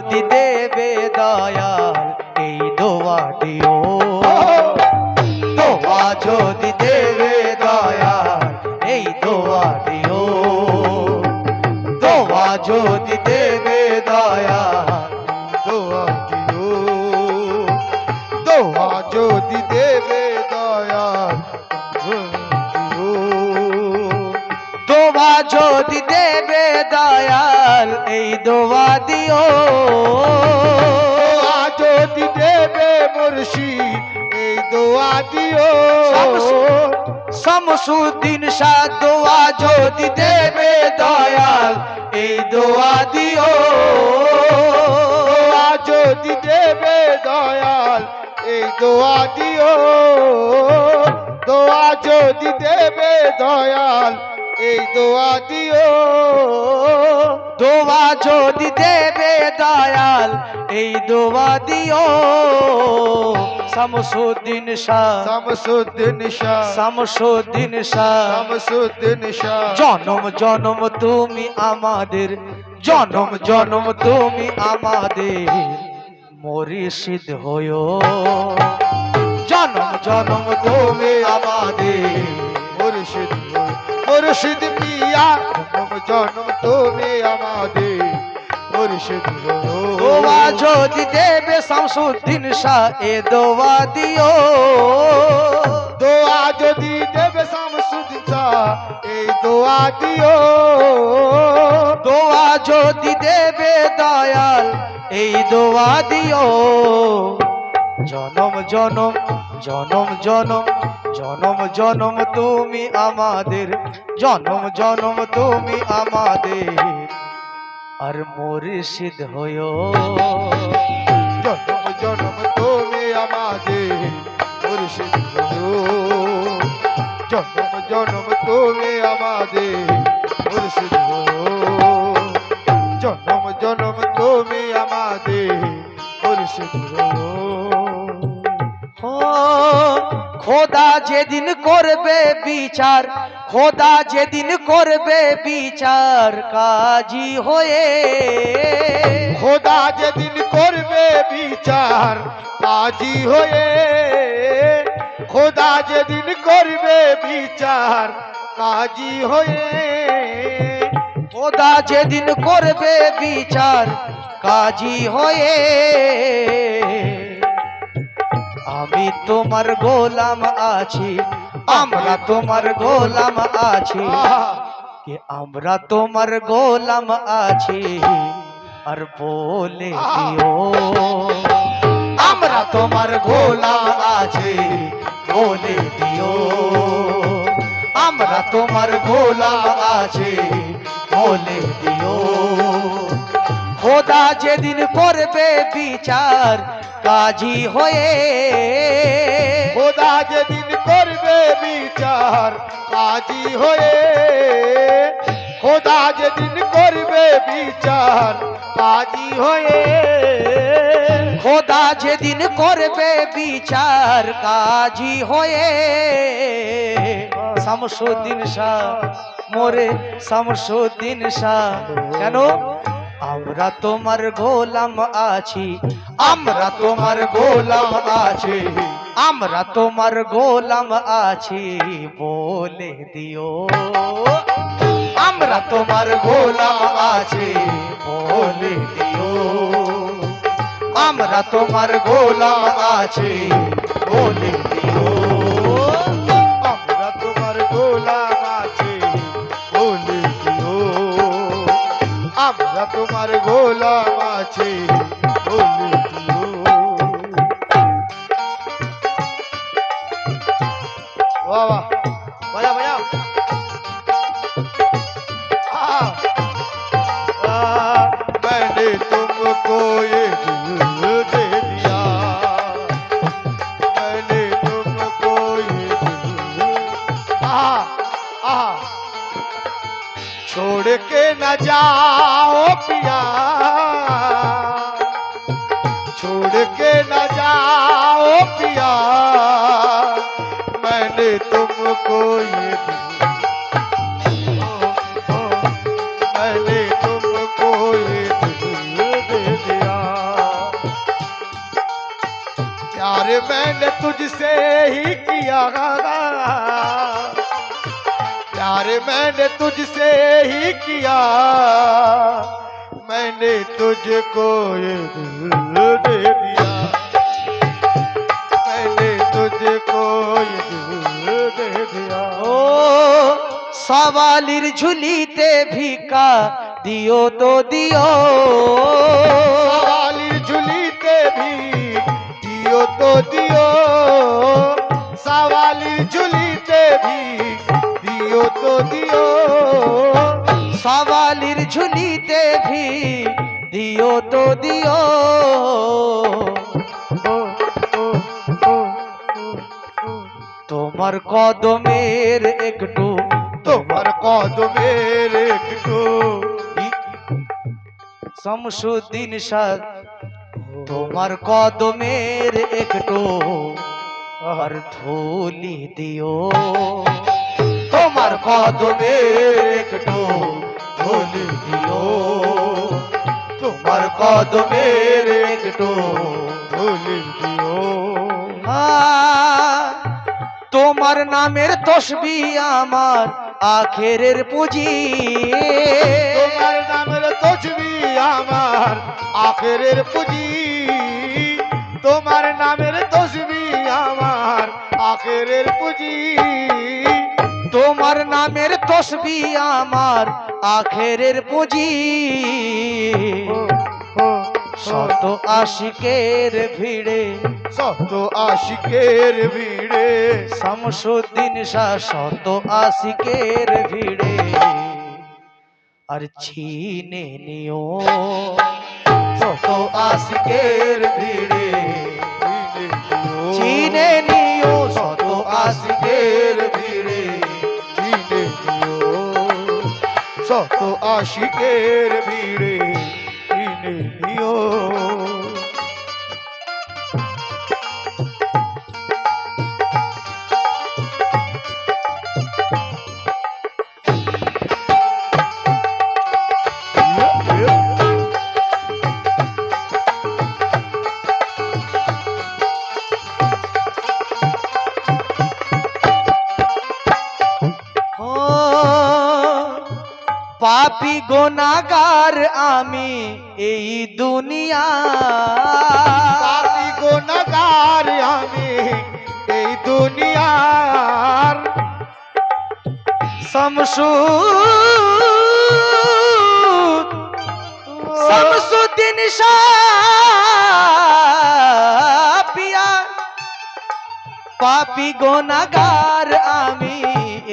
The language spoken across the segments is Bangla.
যদি দেবে দয়াল এই দোয়া দিও দোয়া যদি দেবে দয়াল এই দোয়া দিও দোয়া যদি দেবে দয়াল দোয়া যদি দেবে দয়াল এই দোয়া দিও। যদি দেবে মুর্শিদ এই দোয়া দিও। শামসুদ্দিন শাহ দোয়া যদি দেবে দয়াল এই দোয়া দিও। যদি দেবে দয়াল এই দোয়া দিও। দোয়া যদি দেবে দয়াল এই দোয়া দিও। দোয়া যদি দেবে দয়াল এই দোয়া দিও। শামসুদ্দিন শাহ। শামসুদ্দিন শাহ। শামসুদ্দিন শাহ। শামসুদ্দিন শাহ। জনম জনম তুমি আমাদের। জনম জনম তুমি আমাদের। মরিষিদ হয়ো জনম জনম তুমি আমাদের। মুর্শিদ মুর্শিদ পিয়া জনম জনম তুমি আমাদের মুর্শিদ দোয়া যদি দেবে শামসুদ্দিন শাহ এ দোয়া দিও। দোয়া যদি দেবে শামসুদ্দিন শাহ এই দোয়া দিও। দোয়া যদি দেবে দয়াল এই দোয়া দিও। জনম জনম জনম জনম জনম জনম তুমি আমাদের, জনম জনম তুমি আমাদের। আর মুর্শিদ হয়ো জনম জনম তুমি আমাদের, মুর্শিদ জনম জনম তুমি খোদা যেদিন করবে বিচার খোদা যেদিন করবে বিচার কাজী হয়ে। খোদা যেদিন করবে বিচার আজি হয়ে। খোদা যেদিন করবে বিচার কাজী হয়ে। খোদা যেদিন করবে বিচার কাজী হয়ে। আমি তোমার গোলাম আছি, আমরা তোমার গোলাম আছি। कि আমরা তোমার গোলাম আছি, আর বলে দিও। আমরা তোমার গোলাম আছি, বলে দিও। আমরা তোমার গোলাম আছি, বলে দিও। খোদা যেদিন করবে বিচার কাজী হয়ে খোদা যেদিন করবে বিচার কাজী হয়ে। খোদা যেদিন করবে বিচার কাজী হয়ে। খোদা যেদিন করবে বিচার কাজী হয়ে। শামসুদ্দিন শাহ মোরে শামসুদ্দিন শাহ। কেন? আমরা তোমার গোলাম আছি, আমরা তোমার গোলাম আছি, আমরা তোমার গোলাম আছি বলে দিও। আমরা তোমার গোলাম আছি বলে দিও। আমরা তোমার গোলাম আছি বলে দিও। আমরা তোমার গোলাম আছি বলে দিও वाह वाह बजा बजा आ, आ, मैंने तुमको ये दिल दे दिया मैंने तुमको ये दिल आ, आ, छोड़ के न जाओ पिया। छोड़ के न जाओ पिया। मैंने तुमको ये मैंने तुमको ये दे दिया। प्यार मैंने तुझसे ही किया। प्यार मैंने तुझसे ही किया। मैंने तुझको ये दिल दे दिया। मैंने तुझको ये दिल दे दिया। ओ, सवालिर झुलिते का दियो तो दियो। सवालिर झुलिते भी दियो तो दियो। सवालिर झुलिते भी কত দিও। সবালির ঝুলিতে ঘি দিও তো দিও। তোমার কদমের একটু তোমার কদমের একটু। শামসুদ্দিন সাদ তোমার কদমের একটু আর ধুলি দিও। তোমার কদমের একটু ধুলি দিও। তোমার কদমের একটু ভুলি দিও। তোমার নামের তসবি আমার আখেরের পুঁজি। তোমার নামের তসবি আমার আখেরের পুঁজি। তোমার নামের তসবি আমার আখেরের পুঁজি। তোমার নামের তসবি আমার আখেরের পুঁজি। শত আশিকের ভিড়ে শত আশিকের ভিড়ে। শামসুদ্দিন শাহ শত আশিকের ভিড়ে। আর ছিনে নিও শত আশিকের ভিড়ে। চিনে নিও শত আশিকের শত আশিকের ভিড়ে চিনে দিও গোনাগার আমি এই দুনিয়া। পাপি গুনাহগার আমি এই দুনিয়ার। শামসু শামসুদ্দিন শাহ পিয়া পাপি গোনাগার আমি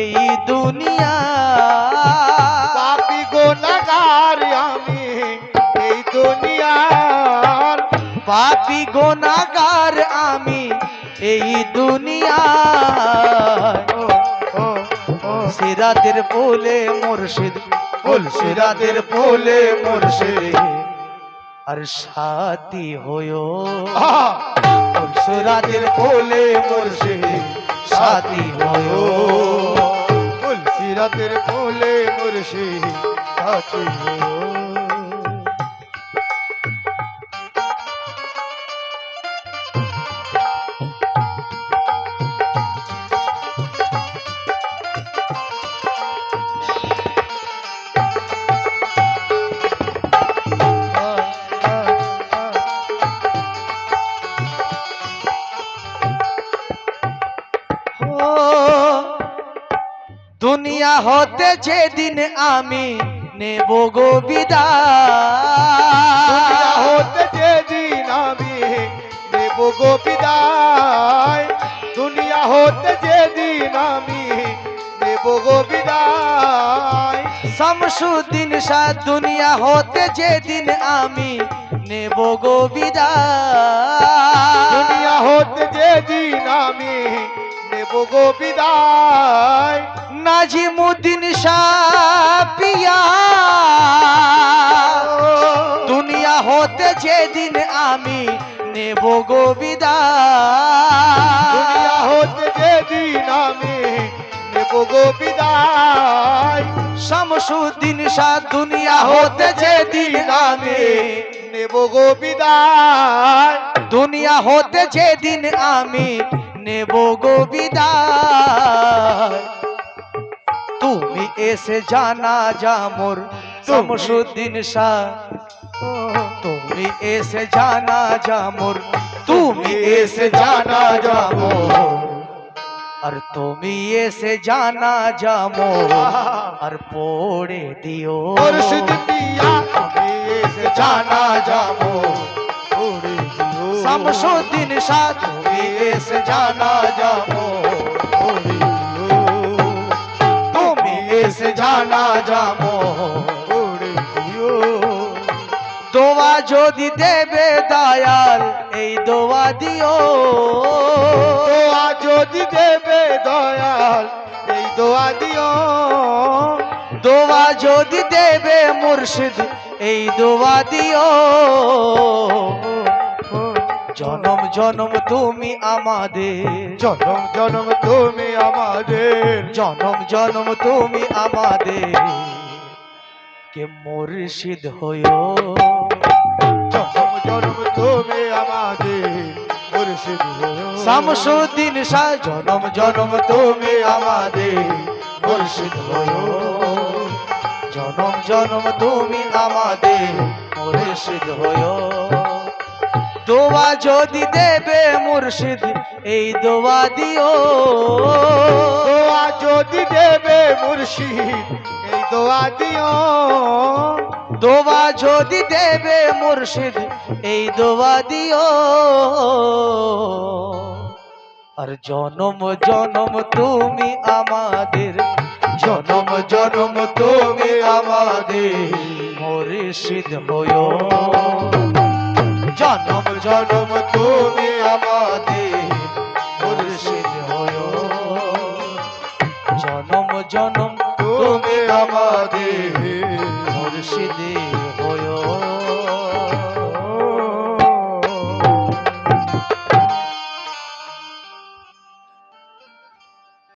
এই দুনিয়া। পাপি গোনাগার আমি এই দুনিয়া সিরাতের পোলে মুর্শিদ ফুল সিরাতের পোলে মুর্শিদ আর সাথী হয়ো! ফুল সিরাতের পোলে মুর্শিদ সাথী হয়ো তুলসিরাতের কোলে মুর্শিদ সাথী হো। হতে যেদিন আমি নেব গো বিদায়। হতে যেদিন আমি দেব গো বিদায়। দুনিয়া হতে যেদিন আমি দেব গো বিদায়। শামসুদ্দিন শাহ দুনিয়া হতে যেদিন আমি নেব গো বিদায়। দুনিয়া হতে যেদিন আমি নেব গো বিদায়। নাজিমুদ্দিন শাহ পিয়া দুনিয়া হতে যেদিন আমি নেব গো দুনিয়া বিদায় হতে যেদিন আমি নেব গো বিদায় শামসুদ্দিন শাহ দুনিয়া হতে যেদিন আমি নেব গো বিদায় দুনিয়া হতে যেদিন আমি নেব গো বিদায় তুমি এসে জানা যা মোর শামসুদ্দিন শাহ। তুমি এসে জানা যা মোর তুমি এসে জানা যা মোর। আর তুমি এসে জানা যা মোর আর পড়ে দিও। এসে জানা যা মোর ওরে দিও। শামসুদ্দিন শাহ তুমি এসে জানা যা এসে জানা যা মোর ওরে দিও দোয়া যদি দেবে দয়াল, এই দোয়া দিও। দোয়া যদি দেবে দয়াল, এই দোয়া দিও। দোয়া যদি দেবে মুর্শিদ, এই দোয়া দিও। জনম জনম তুমি আমাদের। জনম জনম তুমি আমাদের। জনম জনম তুমি আমাদের। কে মুর্শিদ হইও? জনম জনম তুমি আমাদের। মুর্শিদ শামসুদ্দিন শাহ জনম জনম তুমি আমাদের। মুর্শিদ হইও। জনম জনম তুমি আমাদের। মুর্শিদ হইও। দোয়া যদি দেবে মুর্শিদ এই দোয়া দিও। দোয়া যদি দেবে মুর্শিদ এই দোয়া দিও। দোয়া যদি দেবে মুর্শিদ এই দোয়া দিও। আর জনম জনম তুমি আমাদের জনম জনম তুমি আমাদের। মুর্শিদ হইও। জনম জনম তুমি আমাদের মুর্শিদ হইও জনম জনম তুমি আমাদের মুর্শিদে।